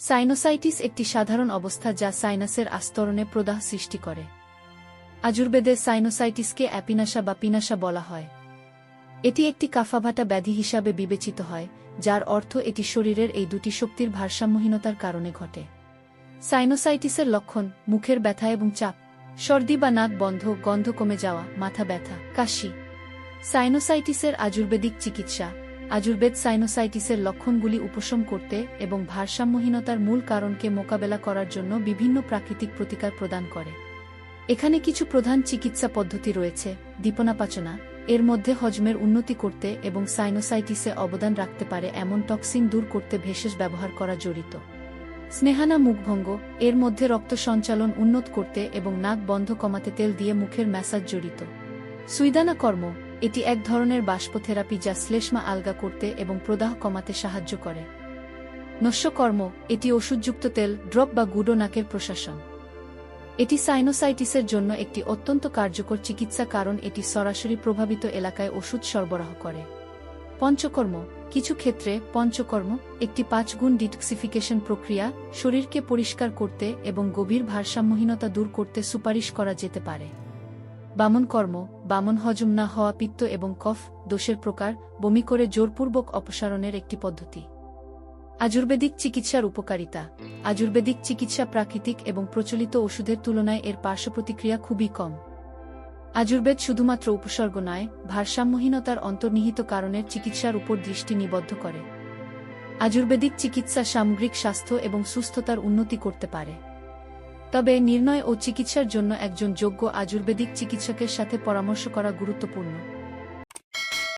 Sinusitis একটি সাধারণ অবস্থা যা সাইনাসের আস্তরণে প্রদাহ সৃষ্টি করে। আজুর্বেদে সাইনোসাইটিসকে অ্যাপিনাশা বা পিনাশা বলা হয়। এটি একটি কাফাভাটা ব্যাধি হিসাবে বিবেচিত হয়, যার অর্থ এটি শরীরের এই দুটি শক্তির ভারসাম্যহীনতার কারণে ঘটে। সাইনোসাইটিসের লক্ষণ মুখের ব্যথা এবং চাপ, সর্দি বা নাক বন্ধ, গন্ধ কমে যাওয়া, মাথা ব্যথা, কাশি। সাইনোসাইটিসের আজুর্বেদিক চিকিৎসা আজুর্বেদ সাইনোসাইটিসের লক্ষণগুলি উপশম করতে এবং ভারসাম্যহীনতার মূল কারণকে মোকাবেলা করার জন্য বিভিন্ন প্রাকৃতিক প্রতিকার প্রদান করে। এখানে কিছু প্রধান চিকিৎসা পদ্ধতি রয়েছে দীপনাপাচনা এর মধ্যে হজমের উন্নতি করতে এবং সাইনোসাইটিসে অবদান রাখতে পারে এমন টক্সিন দূর করতে ভেষজ ব্যবহার করা জড়িত। স্নেহানা মুখভঙ্গ, এর মধ্যে রক্ত সঞ্চালন উন্নত করতে এবং নাক বন্ধ কমাতে তেল দিয়ে মুখের ম্যাসাজ জড়িত। সুইদানা কর্ম এটি এক ধরনের বাষ্পথেরাপি যা শ্লেষ্মা আলগা করতে এবং প্রদাহ কমাতে সাহায্য করে। নস্যকর্ম, এটি ওষুধযুক্ত তেল, ড্রপ বা গুডো নাকের প্রশাসন। এটি সাইনোসাইটিসের জন্য একটি অত্যন্ত কার্যকর চিকিৎসা কারণ এটি সরাসরি প্রভাবিত এলাকায় ওষুধ সরবরাহ করে। পঞ্চকর্ম, কিছু ক্ষেত্রে পঞ্চকর্ম, একটি পাঁচগুণ ডিটক্সিফিকেশন প্রক্রিয়া, শরীরকে পরিষ্কার করতে এবং গভীর ভারসাম্যহীনতা দূর করতে সুপারিশ করা যেতে পারে। বামন কর্ম, বামন হজম না হওয়া পিত্ত এবং কফ, দোষের প্রকার, বমি করে জোরপূর্বক অপসারণের একটি পদ্ধতি। আজুর্বেদিক চিকিৎসার উপকারিতা। আজুর্বেদিক চিকিৎসা প্রাকৃতিক এবং প্রচলিত ওষুধের তুলনায় এর পার্শ্বপ্রতিক্রিয়া খুবই কম। আজুর্বেদ শুধুমাত্র উপসর্গ নয়, ভারসাম্যহীনতার অন্তর্নিহিত কারণের চিকিৎসার উপর দৃষ্টি নিবদ্ধ করে। আজুর্বেদিক চিকিৎসা সামগ্রিক স্বাস্থ্য এবং সুস্থতার উন্নতি করতে পারে। তবে নির্ণয় ও চিকিৎসার জন্য একজন যোগ্য আয়ুর্বেদিক চিকিৎসকের সাথে পরামর্শ করা গুরুত্বপূর্ণ।